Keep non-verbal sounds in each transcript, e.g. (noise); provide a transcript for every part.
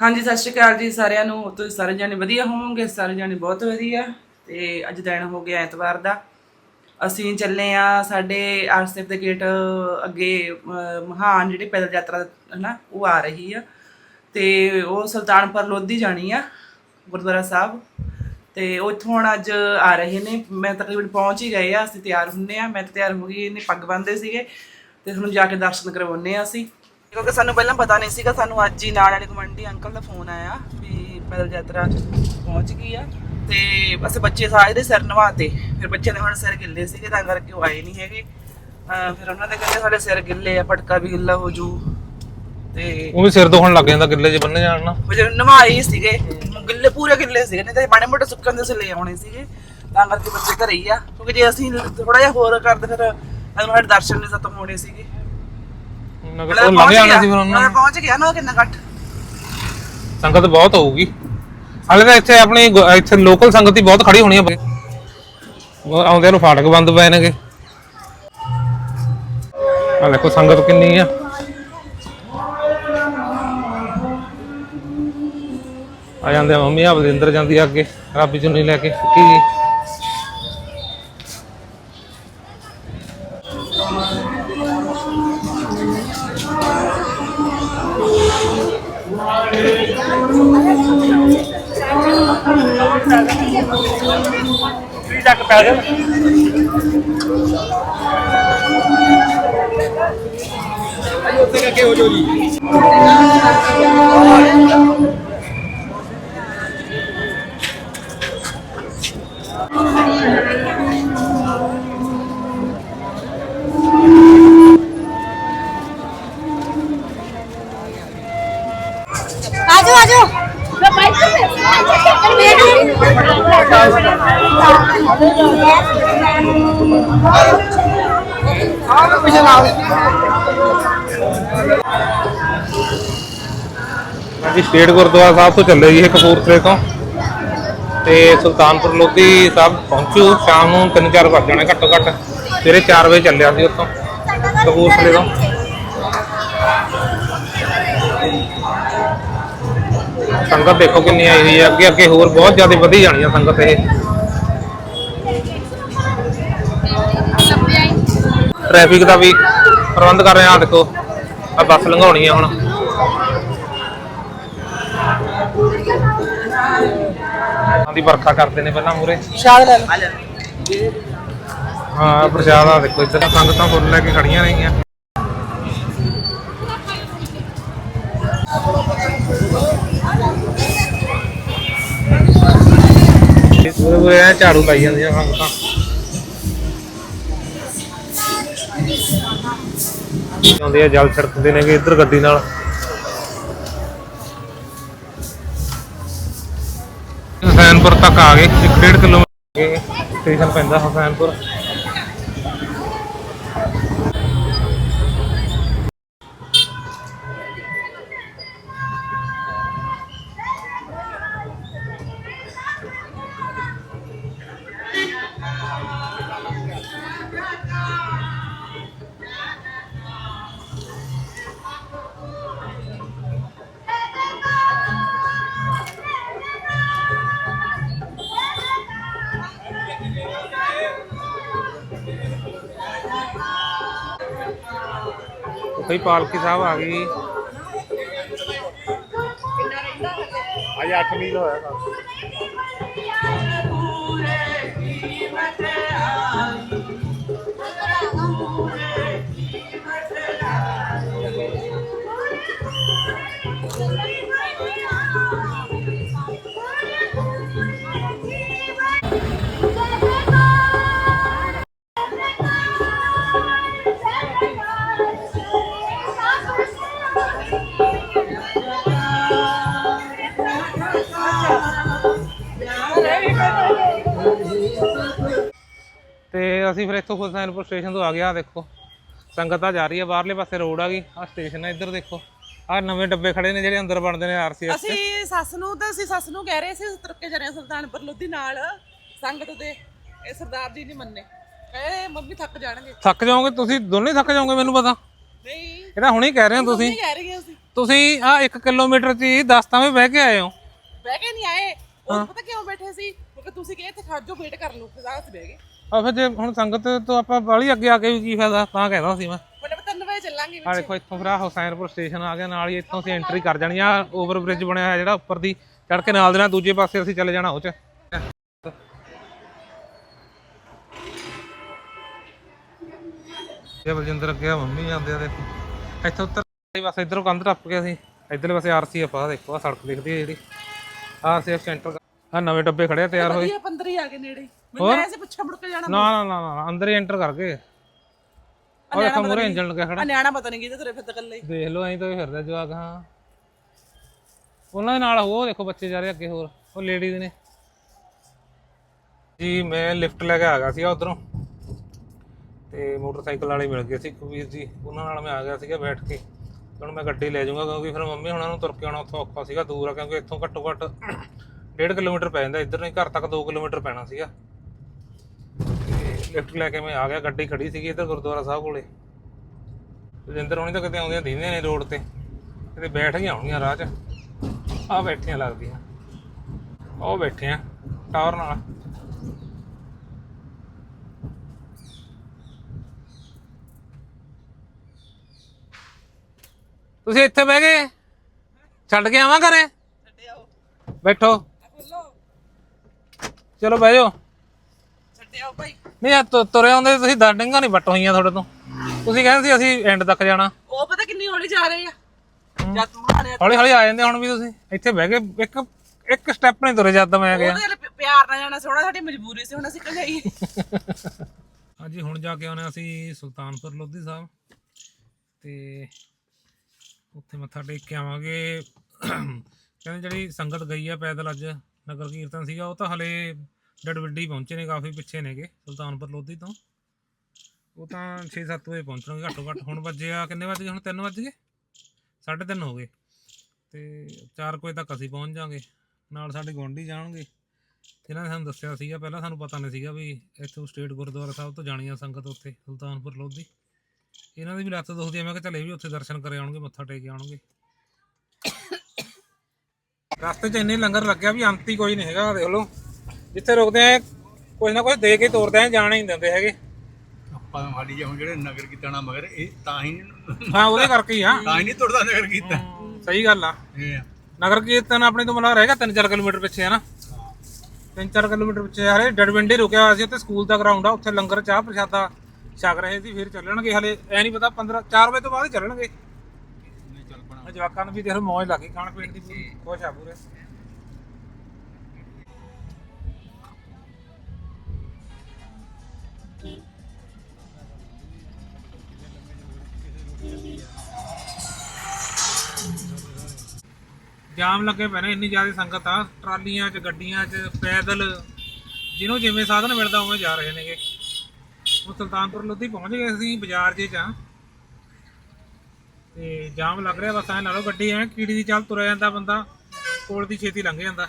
ਹਾਂਜੀ, ਸਤਿ ਸ਼੍ਰੀ ਅਕਾਲ ਜੀ ਸਾਰਿਆਂ ਨੂੰ। ਤੁਸੀਂ ਸਾਰੇ ਜਾਣੇ ਵਧੀਆ ਹੋਵੋਗੇ? ਸਾਰੇ ਜਾਣੇ ਬਹੁਤ ਵਧੀਆ। ਤੇ ਅੱਜ ਦਿਨ ਹੋ ਗਿਆ ਐਤਵਾਰ ਦਾ। ਅਸੀਂ ਚੱਲੇ ਆ ਸਾਡੇ ਆਰਸੇਪ ਦੇ ਗੇਟ ਅੱਗੇ ਮਹਾਨ ਜਿਹੜੀ ਪੈਦਲ ਯਾਤਰਾ ਹੈ ਨਾ ਉਹ ਆ ਰਹੀ ਆ। ਤੇ ਉਹ ਸੁਲਤਾਨਪੁਰ ਲੋਧੀ ਜਾਣੀ ਆ, ਗੁਰਦੁਆਰਾ ਸਾਹਿਬ। ਤੇ ਉਹ ਇੱਥੋਂ ਹੁਣ ਅੱਜ ਆ ਰਹੇ ਨੇ। ਮੈਂ ਤਕਰੀਬਨ ਪਹੁੰਚ ਹੀ ਗਏ ਆ। ਅਸੀਂ ਤਿਆਰ ਹੁੰਨੇ ਆ। ਮੈਂ ਤਾਂ ਤਿਆਰ ਹੋ ਗਈ। ਇਹਨੇ ਪੱਗ ਬੰਨਦੇ ਸੀਗੇ। ਤੇ ਹੁਣ ਜਾ ਕੇ ਦਰਸ਼ਨ ਕਰਵਾਉਨੇ ਆ ਅਸੀਂ। ਕਿਉਂਕਿ ਸਾਨੂੰ ਪਹਿਲਾਂ ਪਤਾ ਨਹੀਂ ਸੀਗਾ ਸਾਨੂੰ ਅੱਜ ਹੀ ਨਾਲ ਵਾਲੇ ਕਮੰਡੀ ਅੰਕਲ ਦਾ ਫੋਨ ਆਇਆ ਵੀ ਪੈਦਲ ਯਾਤਰਾ ਪਹੁੰਚ ਗਈ ਆ। ਤੇ ਅਸੀਂ ਬੱਚੇ ਸਾਰੇ ਦੇ ਸਿਰ ਨਵਾਤੇ। ਫਿਰ ਬੱਚਿਆਂ ਦੇ ਹੁਣ ਸਿਰ ਗਿੱਲੇ ਸੀਗੇ ਤਾਂ ਕਰਕੇ ਉਹ ਆਏ ਨਹੀਂ ਹੈਗੇ। ਫਿਰ ਉਹਨਾਂ ਦੇ ਕਹਿੰਦੇ ਸਾਡੇ ਸਿਰ ਗਿੱਲੇ ਆ ਪਟਕਾ ਵੀ ਗਿੱਲਾ ਹੋ ਜੂ। ਤੇ ਉਹ ਵੀ ਸਿਰ ਦੁਖਣ ਲੱਗ ਜਾਂਦਾ ਗਿੱਲੇ 'ਚ ਬੰਨੇ ਜਾਣ ਨਾ। ਉਹ ਜਿਹੜੇ ਨਵਾਏ ਸੀਗੇ ਗਿੱਲੇ ਪੂਰੇ ਗਿੱਲੇ ਸੀਗੇ ਨਹੀਂ ਤਾਂ ਮਾੜੇ ਮੋਟੇ ਸੁੱਕਣ ਦੇ ਸੇ ਲੈ ਆਉਣੇ ਸੀਗੇ। ਤਾਂ ਕਰਕੇ ਬੱਚੇ ਘਰੇ ਹੀ ਆ। ਕਿਉਂਕਿ ਜੇ ਅਸੀਂ ਥੋੜਾ ਜਿਹਾ ਹੋਰ ਕਰਦੇ ਫਿਰ ਅਗਰ ਸਾਡੇ ਦਰਸ਼ਨ ਨਹੀਂ ਸਤਮ ਹੋਣੇ ਸੀਗੇ। ਨਗਰ ਉਹ ਲੰਘ ਜਾਣਾ ਸੀ ਫਿਰ ਉਹਨਾਂ ਉਹਨਾਂ ਪਹੁੰਚ ਗਿਆ ਨਾ ਉਹ ਕਿੰਨਾ ਘੱਟ। ਸੰਗਤ ਬਹੁਤ ਹੋਊਗੀ। ਹਾਲੇ ਤਾਂ ਇੱਥੇ ਆਪਣੀ ਗੁ- ਇੱਥੇ ਲੋਕਲ ਸੰਗਤ ਹੀ ਬਹੁਤ ਖੜੀ ਹੋਣੀ ਆ ਉਹ ਆਉਂਦੇ ਨੂੰ ਫਾਟਕ ਬੰਦ ਪਏ ਨੇਗੇ। ਆ ਦੇਖੋ ਸੰਗਤ ਕਿੰਨੀ ਆ। ਆ ਜਾਂਦੇ ਆ ਮੰਮੀ ਆ ਬਲਿੰਦਰ ਜਾਂਦੀ ਆ ਅੱਗੇ। ਰਾਬੀ ਚੁੰਨੀ ਲੈ ਕੇ। ਕੀ ਜੀ आजो ਜੀ ਸਟੇਟ ਗੁਰਦੁਆਰਾ ਸਾਹਿਬ ਤੋਂ ਚੱਲੇ ਜੀ ਇਹ ਕਪੂਰਥਲੇ ਤੋਂ। ਤੇ ਸੁਲਤਾਨਪੁਰ ਲੋਧੀ ਸਾਹਿਬ ਪਹੁੰਚੂ, ਸ਼ਾਮ ਨੂੰ 3-4 ਵੱਜ ਜਾਣੇ ਘੱਟੋ ਘੱਟ। ਸਵੇਰੇ 4 ਵਜੇ ਚੱਲਿਆ ਸੀ ਉੱਥੋਂ, ਕਪੂਰਥਲੇ ਤੋਂ। ਸੰਗਤ ਦੇਖੋ ਕਿੰਨੀ ਆਈ ਹੋਈ ਹੈ ਅੱਗੇ ਅੱਗੇ ਹੋਰ ਬਹੁਤ ਜ਼ਿਆਦਾ ਵਧੀ ਜਾਣੀ ਆ ਸੰਗਤ ਇਹ। ਟ੍ਰੈਫਿਕ ਦਾ ਵੀ ਪ੍ਰਬੰਧ ਕਰ ਰਹੇ ਆ ਦੇਖੋ ਆ ਬੱਸ ਲੰਘਾਉਣੀ ਆ ਹੁਣ। ਦੀ ਵਰਖਾ ਕਰਦੇ ਨੇ ਪਹਿਲਾਂ ਮੂਰੇ ਸ਼ਾਦ ਲੈ ਲਓ। ਹਾਂ ਪ੍ਰਸ਼ਾਦ ਆ ਦੇਖੋ ਇੱਧਰ ਸੰਗਤਾਂ ਫੁੱਲ ਲੈ ਕੇ ਖੜੀਆਂ ਰਹੀਆਂ। ਪੂਰੇ ਪੂਰੇ ਐਂ ਝਾੜੂ ਲਾਈ ਜਾਂਦੀਆਂ ਸੰਗਤਾਂ ਆਉਂਦੇ ਆ ਜਲ ਛੜਕਦੇ ਨੇਗੇ ਇੱਧਰ ਗੱਡੀ ਨਾਲ। ਹਸੈਨਪੁਰ ਤੱਕ ਆ ਗਏ 1.5 ਕਿਲੋਮੀਟਰ ਸਟੇਸ਼ਨ ਪੈਂਦਾ ਹਸੈਨਪੁਰ। ਉੱਥੇ ਪਾਲਕੀ ਸਾਹਿਬ ਆ ਗਈ। ਅਜੇ 8 ਮੀਲ ਹੋਇਆ ਕੰਮ। ਤੇ ਅਸੀਂ ਫਿਰ ਇੱਥੋਂ ਹੁਸੈਨਪੁਰ ਸਟੇਸ਼ਨ ਤੋਂ ਆ ਗਿਆ ਦੇਖੋ ਸੰਗਤ ਆ ਜਾ ਰਹੀ ਹੈ ਬਾਹਰਲੇ ਪਾਸੇ ਰੋਡ ਆ ਗਈ। ਆ ਸਟੇਸ਼ਨ ਹੈ ਇੱਧਰ ਦੇਖੋ। ਆ ਨਵੇਂ ਡੱਬੇ ਖੜੇ ਨੇ ਜਿਹੜੇ ਅੰਦਰ ਬਣਦੇ ਨੇ ਆਰਸੀਐਸ ਅਸੀਂ ਸੱਸ ਨੂੰ ਤਾਂ ਅਸੀਂ ਸੱਸ ਨੂੰ ਕਹਿ ਰਹੇ ਸੀ ਤੁਰਕੇ ਜਰੇ ਸੁਲਤਾਨਪੁਰ ਲੋਧੀ ਨਾਲ। ਸੰਗਤ ਦੇ ਇਹ ਸਰਦਾਰ ਜੀ ਨਹੀਂ ਮੰਨੇ। ਕਹੇ ਮੰਮੀ ਥੱਕ ਜਾਣਗੇ। ਥੱਕ ਜਾਓਗੇ? ਤੁਸੀਂ ਦੋਨੇ ਥੱਕ ਜਾਓਗੇ ਮੈਨੂੰ ਪਤਾ। ਨਹੀਂ। ਇਹ ਤਾਂ ਹੁਣੇ ਹੀ ਕਹਿ ਰਹੇ ਹੋ ਤੁਸੀਂ। ਨਹੀਂ ਕਹਿ ਰਹੀ ਅਸੀਂ। ਤੁਸੀਂ ਆ 1 ਕਿਲੋਮੀਟਰ ਹੀ 10 ਤਾਂ ਵੀ ਬਹਿ ਕੇ ਆਏ ਹੋ। ਬਹਿ ਕੇ ਨਹੀਂ ਆਏ। ਉਹ ਪਤਾ ਕਿਉਂ ਬੈਠੇ ਸੀ? ਕਿਉਂਕਿ ਤੁਸੀਂ ਕਹੇ ਇੱਥੇ ਖੜ ਜਾਓ ਵੇਟ ਕਰ ਲਓ ਫਿਰ ਅਸੀਂ ਬਹਿ ਗਏ। ਆ ਫਿਰ ਜੇ ਹੁਣ ਸੰਗਤ ਤੋਂ ਆਪਾਂ ਬਾਹਲੀ ਅੱਗੇ ਆ ਕੇ ਵੀ ਕੀ ਫਾਇਦਾ ਤਾਂ ਕਹਿੰਦਾ ਸੀ ਮੈਂ। ਮਤਲਬ ਤਿੰਨ ਵਜੇ ਚੱਲਾਂਗੇ ਆ ਦੇਖੋ ਇੱਥੋਂ ਫਿਰ ਆ ਹੁਸੈਨਪੁਰ ਸਟੇਸ਼ਨ ਆ ਗਿਆ ਨਾਲ ਹੀ ਇੱਥੋਂ ਅਸੀਂ ਐਂਟਰੀ ਕਰ ਜਾਣੀ ਆ ਓਵਰ ਬ੍ਰਿਜ ਬਣਿਆ ਹੋਇਆ ਜਿਹੜਾ ਉੱਪਰ ਦੀ ਚੜ ਕੇ ਨਾਲ ਦੇ ਨਾਲ ਦੂਜੇ ਪਾਸੇ ਅਸੀਂ ਚਲੇ ਜਾਣਾ ਉਹ ਚ। ਇਹ ਬਲਜਿੰਦਰ ਅੱਗੇ ਆ ਮੰਮੀ ਜਾਂਦੇ ਆ ਦੇਖੋ। ਇੱਥੇ ਉੱਤਰ ਬਸ ਇਧਰੋਂ ਕੰਧ ਟੱਪ ਕੇ ਅਸੀਂ ਇਧਰਲੇ ਪਾਸੇ ਆਰਸੀਐਫ ਆ ਦੇਖੋ ਆ ਸੜਕ ਦਿਖਦੀ ਹੈ ਜਿਹੜੀ। ਆਰਸੀਐਫ ਸੈਂਟਰ ਆ ਨਵੇਂ ਡੱਬੇ ਖੜੇ ਆ ਤਿਆਰ ਹੋਏ। ਵਧੀਆ 15 ਹੀ ਆ ਗਏ ਨੇੜੇ। ਮੈਨੂੰ ਐਸੇ ਪਿੱਛੇ ਮੁੜ ਕੇ ਜਾਣਾ ਨਾ ਨਾ ਨਾ ਨਾ ਅੰਦਰ ਹੀ ਐਂਟਰ ਕਰ ਗਏ। ਦੇਖੋ ਮੂਰੇ ਇੰਜਨ ਲੱਗਿਆ ਖੜਾ। ਆ ਨਿਆਣਾ ਪਤਾ ਨਹੀਂ ਕਿਤੇ ਤੁਰੇ ਫਿਰਦੇ ਇਕੱਲੇ। ਹੀ ਦੇਖ ਲਓ ਐਂ ਤਾਂ ਵੀ ਫਿਰਦਾ ਜਵਾਕ ਹਾਂ। ਉਹਨਾਂ ਦੇ ਨਾਲ ਉਹ ਦੇਖੋ ਬੱਚੇ ਜਾ ਰਹੇ ਅੱਗੇ ਹੋਰ ਉਹ ਲੇਡੀਜ਼ ਨੇ। ਜੀ ਮੈਂ ਲਿਫਟ ਲੈ ਕੇ ਆ ਗਿਆ ਸੀਗਾ ਉਧਰੋਂ। ਤੇ ਮੋਟਰਸਾਈਕਲ ਵਾਲੇ ਮਿਲ ਗਏ ਸੀ ਕਬੀਰ ਜੀ। ਉਹਨਾਂ ਨਾਲ ਮੈਂ ਆ ਗਿਆ ਸੀਗਾ ਬੈਠ ਕੇ। ਹੁਣ ਮੈਂ ਗੱਡੀ ਲੈ ਜਾਊਂਗਾ ਕਿਉਂਕਿ ਫਿਰ ਮੰਮੀ ਹੁਣਾਂ ਨੂੰ ਤੁਰ ਕੇ ਆਉਣਾ ਉੱਥੋਂ ਔਖਾ ਸੀਗਾ ਦੂਰ ਆ ਕਿਉਂਕਿ ਇੱਥੋਂ ਘੱਟੋ ਘੱਟ 1.5 ਕਿਲੋਮੀਟਰ ਪੈ ਜਾਂਦਾ ਇੱਧਰ ਨਹੀਂ ਘਰ ਤੱਕ 2 ਕਿਲੋਮੀਟਰ ਪੈਣਾ ਸੀਗਾ। ਲਿਫਟ ਲੈ ਕੇ ਮੈਂ ਆ ਗਿਆ ਗੱਡੀ ਖੜੀ ਸੀਗੀ ਇੱਧਰ ਗੁਰਦੁਆਰਾ ਸਾਹਿਬ ਕੋਲੇ। ਰਜਿੰਦਰ ਹੋਣੀ ਤਾਂ ਕਿਤੇ ਆਉਂਦੀਆਂ ਦੀਂਦੇ ਨੇ ਰੋਡ ਤੇ ਕਿਤੇ ਬੈਠ ਗਈਆਂ ਹੋਣਗੀਆਂ ਰਾਹ 'ਚ। ਆ ਬੈਠੀਆਂ ਲੱਗਦੀਆਂ। ਉਹ ਬੈਠੇ ਆ ਟਾਵਰ ਨਾਲ। ਤੁਸੀਂ ਇੱਥੇ ਬਹਿ ਗਏ? ਛੱਡ ਕੇ ਆਵਾਂ ਘਰੇ? ਬੈਠੋ। ਚਲੋ ਬਹਿ ਜਾਓ। ਛੱਡਿਆਓ ਭਾਈ। ਨਹੀਂ ਆ ਤੁ- ਤੁਰੇ ਆਉਂਦੇ ਤੁਸੀਂ ਦਸ ਡੰਗਾ ਨਹੀਂ ਵੱਟ ਹੋਈਆਂ ਤੁਹਾਡੇ ਤੋਂ। ਤੁਸੀਂ ਕਹਿੰਦੇ ਸੀ ਅਸੀਂ ਐਂਡ ਤੱਕ ਜਾਣਾ। ਉਹ ਪਤਾ ਕਿੰਨੀ ਹੌਲੀ ਜਾ ਰਹੇ ਆ। ਜਦ ਤੂੰ ਆਣੇ ਹੌਲੀ ਹੌਲੀ ਆ ਜਾਂਦੇ ਹੁਣ ਵੀ ਤੁਸੀਂ। ਇੱਥੇ ਬਹਿ ਕੇ ਇੱਕ ਇੱਕ ਸਟੈਪ ਨਹੀਂ ਤੁਰੇ ਜਦ ਮੈਂ ਗਿਆ। ਉਹਦੇ ਨਾਲ ਪ- ਪਿਆਰ ਨਾਲ ਜਾਣਾ ਸੋਹਣਾ ਸਾਡੀ ਮਜਬੂਰੀ ਸੀ ਹੁਣ ਅਸੀਂ ਜਾਈਏ? (laughs) ਹਾਂਜੀ ਹੁਣ ਜਾ ਕੇ ਆਉਣੇ ਅਸੀਂ ਸੁਲਤਾਨਪੁਰ ਲੋਧੀ ਸਾਹਿਬ। ਤੇ ਉੱਥੇ ਮੱਥਾ ਟੇਕ ਕੇ ਆਵਾਂਗੇ। (clears throat) ਕਹਿੰਦੇ ਜਿਹੜੀ ਸੰਗਤ ਗਈ ਆ ਪੈਦਲ ਅੱਜ ਨਗਰ ਕੀਰਤਨ ਸੀਗਾ ਉਹ ਤਾਂ ਹਲੇ ਡੜਵੱਡੀ ਪਹੁੰਚੇ ਨੇ, ਕਾਫੀ ਪਿੱਛੇ ਨੇਗੇ, ਸੁਲਤਾਨਪੁਰ ਲੋਧੀ ਤੋਂ। ਉਹ ਤਾਂ 6-7 ਵਜੇ ਪਹੁੰਚਣਗੇ ਘੱਟੋ ਘੱਟ। ਹੁਣ ਵੱਜੇ ਆ, ਕਿੰਨੇ ਵੱਜ ਗਏ? ਹੁਣ 3 ਵੱਜ ਗਏ? 3:30 ਹੋ ਗਏ। ਤੇ 4 ਵਜੇ ਤੱਕ ਅਸੀਂ ਪਹੁੰਚ ਜਾਾਂਗੇ ਨਾਲ ਸਾਡੇ ਗੁਆਂਢੀ ਜਾਣਗੇ। ਇਹਨਾਂ ਨੇ ਸਾਨੂੰ ਦੱਸਿਆ ਸੀਗਾ, ਪਹਿਲਾਂ ਸਾਨੂੰ ਪਤਾ ਨਹੀਂ ਸੀਗਾ ਵੀ ਇੱਥੋਂ ਸਟੇਟ ਗੁਰਦੁਆਰਾ ਸਾਹਿਬ ਤੋਂ ਜਾਣੀ ਆ ਸੰਗਤ ਉੱਥੇ, ਸੁਲਤਾਨਪੁਰ ਲੋਧੀ। ਇਹਨਾਂ ਦੀ ਵੀ ਲੱਤ ਦੁਖਦੀ ਆ, ਮੈਂ ਕਿਹਾ ਚੱਲ ਵੀ ਉੱਥੇ ਦਰਸ਼ਨ ਕਰੇ ਆਉਣਗੇ, ਮੱਥਾ ਟੇਕ ਕੇ ਆਉਣਗੇ। ਰਸਤੇ 'ਚ ਇੰਨੇ ਲੰਗਰ ਲੱਗਿਆ ਵੀ ਅੰਤ ਹੀ ਕੋਈ ਨਹੀਂ ਹੈਗਾ ਦੇਖ ਲਓ। ਜਿੱਥੇ ਰੁਕਦੇ ਆ ਕੁਝ ਨਾ ਕੁਝ ਦੇ ਕੇ ਤੋਰਦੇ ਆ ਜਾਣ ਹੀ ਨਹੀਂ ਦਿੰਦੇ ਹੈਗੇ। ਆਪਾਂ ਸਾਡੀ ਜੇ ਹੁਣ ਜਿਹੜੇ ਨਗਰ ਕੀਰਤਨ ਮਗਰ ਇਹ ਤਾਂ ਹੀ ਹਾਂ ਉਹਦੇ ਕਰਕੇ ਹੀ ਆ। ਤਾਂ ਹੀ ਨਹੀਂ ਤੁਰਦਾ ਨਗਰ ਕੀਰਤਨ। ਸਹੀ ਗੱਲ ਆ। ਇਹ ਆ। ਨਗਰ ਕੀਰਤਨ ਆਪਣੇ ਤੋਂ ਮਤਲਬ ਰਹੇਗਾ 3-4 ਕਿਲੋਮੀਟਰ ਪਿੱਛੇ ਹੈ ਨਾ? 3-4 ਕਿਲੋਮੀਟਰ ਪਿੱਛੇ ਯਾਰ ਡਡਵਿੰਡੇ ਰੁਕਿਆ ਹੋਇਆ ਸੀ ਉੱਥੇ ਸਕੂਲ ਦਾ ਗਰਾਊਂਡ ਆ ਉੱਥੇ ਲੰਗਰ ਚਾਹ ਪ੍ਰਸ਼ਾਦਾ ਛਕ ਰਹੇ ਸੀ ਫਿਰ ਚੱਲਣਗੇ ਹਲੇ। ਐ ਨਹੀਂ ਪਤਾ 15 4 ਵਜੇ ਤੋਂ ਬਾਅਦ ਹੀ ਚੱਲਣਗੇ। ਚੱਲ ਪਣਾ। ਜਵਾਕਾਂ ਨੂੰ ਵੀ ਦੇਖ ਮੌਜ ਲੱਗੀ ਖਾਣ ਪੀਣ ਦੀ ਪੂਰੀ। ਖੁਸ਼ ਆ ਪੂਰੇ। ਜਾਮ ਲੱਗੇ ਪਏ ਨੇ, ਇੰਨੀ ਜ਼ਿਆਦਾ ਸੰਗਤ ਆ। ਟਰਾਲੀਆਂ 'ਚ, ਗੱਡੀਆਂ 'ਚ, ਪੈਦਲ। ਜਿਹਨੂੰ ਜਿਵੇਂ ਸਾਧਨ ਮਿਲਦਾ, ਉਵੇਂ ਜਾ ਰਹੇ ਨੇਗੇ। ਉਹ ਸੁਲਤਾਨਪੁਰ ਲੋਧੀ ਪਹੁੰਚ ਗਏ ਸੀ, ਬਾਜ਼ਾਰ ਜੇ 'ਚ। ਤੇ ਜਾਮ ਲੱਗ ਰਿਹਾ, ਬਸ ਐ ਲਾ ਲਓ, ਗੱਡੀ ਐ ਕੀੜੀ ਦੀ ਚੱਲ ਤੁਰਿਆ ਜਾਂਦਾ ਬੰਦਾ, ਕੋਲ ਦੀ ਛੇਤੀ ਲੰਘ ਜਾਂਦਾ ਆ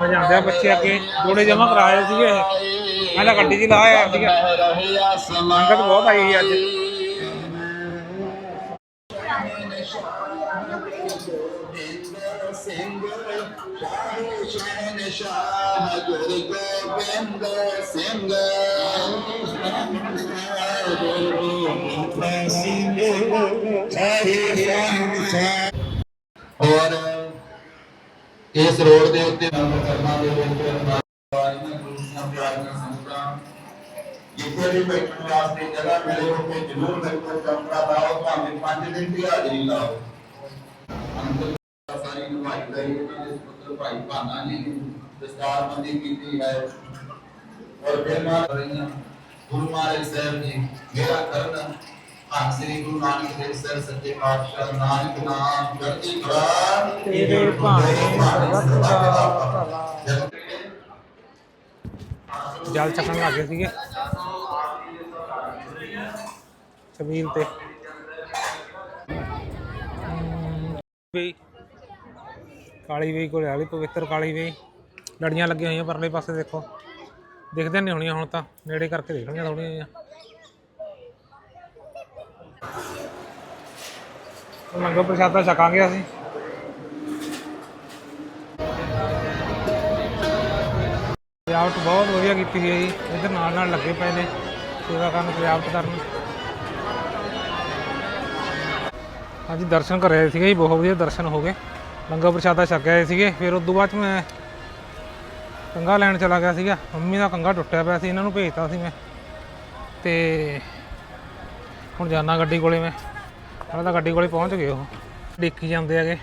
ਜਾਂਦੇ ਆ ਬੱਚੇ ਅੱਗੇ, ਜੋੜੇ ਜਮਾ ਕਰਾਏ ਸੀਗੇ। ਇਹ ਮੈਂ ਤਾਂ ਗੱਡੀ 'ਚ ਲਾਇਆ ਸੀਗਾ। ਸੰਗਤ ਬਹੁਤ ਆਈ ਅੱਜ। ਔਰ ਇਸ ਰੋਡ ਦੇ ਉੱਤੇ ਕਰਨਾ ਦੇ ਵਿੱਚ ਜਿੱਥੇ ਵੀ ਬੈਠਣ ਵਾਸਤੇ ਜਗ੍ਹਾ ਮਿਲੇ, ਉੱਥੇ ਜ਼ਰੂਰ ਬੈਠੋ ਚੌਂਕਾ ਲਾਓ, ਭਾਵੇਂ 5 ਦਿਨ ਦੀ ਹਾਜ਼ਰੀ ਲਾਓ। ਅੰਦਰ ਸਾਰੀ ਨਿਭਾਈ ਗਈ ਉਹਨਾਂ ਦੇ ਸੁਪੁੱਤਰ ਭਾਈ ਭਾਨਾ ਜੀ ਨੇ ਦਸਤਾਰਬੰਦੀ ਕੀਤੀ ਹੈ। ਔਰ ਫਿਰ ਮਾਰ ਰਹੀਆਂ ਗੁਰੂ ਮਹਾਰਾਜ ਸਾਹਿਬ ਜੀ, ਮੇਰਾ ਕਰਨ ਹਾਂ ਸ੍ਰੀ ਗੁਰੂ ਨਾਨਕ ਦੇਵ ਸਰ ਸੱਚੇ ਪਾਤਸ਼ਾਹ ਨਾਨਕ ਨਾਮ ਚੜ੍ਹਦੀ ਕਲਾ ਤੇਰੇ ਭਾਣੇ ਸਰਬੱਤ ਦਾ ਭਲਾ। ਜਲ ਚੱਕਣ ਲੱਗ ਗਏ ਸੀਗੇ। ਛਬੀਲ ਤੇ। ਵੀ ਕਾਲੀ ਵੇਈ ਕੋਲ ਵਾਲੀ ਪਵਿੱਤਰ ਕਾਲੀ ਵੇਈ ਲੜੀਆਂ ਲੱਗੀਆਂ ਹੋਈਆਂ ਪਰਲੇ ਪਾਸੇ ਦੇਖੋ। ਦਿਖਦੇ ਨਹੀਂ ਹੋਣੀਆਂ ਹੁਣ ਤਾਂ। ਨੇੜੇ ਕਰਕੇ ਦੇਖਣੀਆਂ ਥੋੜੀਆਂ ਜਿਹੀਆਂ। ਲੰਗਰ ਪ੍ਰਸ਼ਾਦਾ ਛਕਾਂਗੇ ਅਸੀਂ। ਸਜਾਵਟ ਬਹੁਤ ਵਧੀਆ ਕੀਤੀ ਹੋਈ ਹੈ ਜੀ। ਇੱਧਰ ਨਾਲ ਨਾਲ ਲੱਗੇ ਪਏ ਨੇ ਸੇਵਾ ਕਰਨ, ਸਜਾਵਟ ਕਰਨ। ਹਾਂਜੀ, ਦਰਸ਼ਨ ਕਰ ਰਹੇ ਸੀਗੇ ਜੀ, ਬਹੁਤ ਵਧੀਆ ਦਰਸ਼ਨ ਹੋ ਗਏ। ਲੰਗਰ ਪ੍ਰਸ਼ਾਦਾ ਛਕ ਗਏ ਸੀਗੇ। ਫਿਰ ਉਸ ਤੋਂ ਬਾਅਦ 'ਚ ਮੈਂ ਕੰਗਾ ਲੈਣ ਚਲਾ ਗਿਆ ਸੀਗਾ। ਮੰਮੀ ਦਾ ਕੰਗਾ ਟੁੱਟਿਆ ਪਿਆ ਸੀ, ਇਹਨਾਂ ਨੂੰ ਭੇਜਤਾ ਸੀ ਮੈਂ। ਤੇ ਹੁਣ ਜਾਣਾ ਗੱਡੀ ਕੋਲੇ ਮੈਂ। ਪਹਿਲਾਂ ਤਾਂ ਗੱਡੀ ਕੋਲੇ ਪਹੁੰਚ ਗਏ ਉਹ। ਦੇਖੀ ਜਾਂਦੇ ਹੈਗੇ।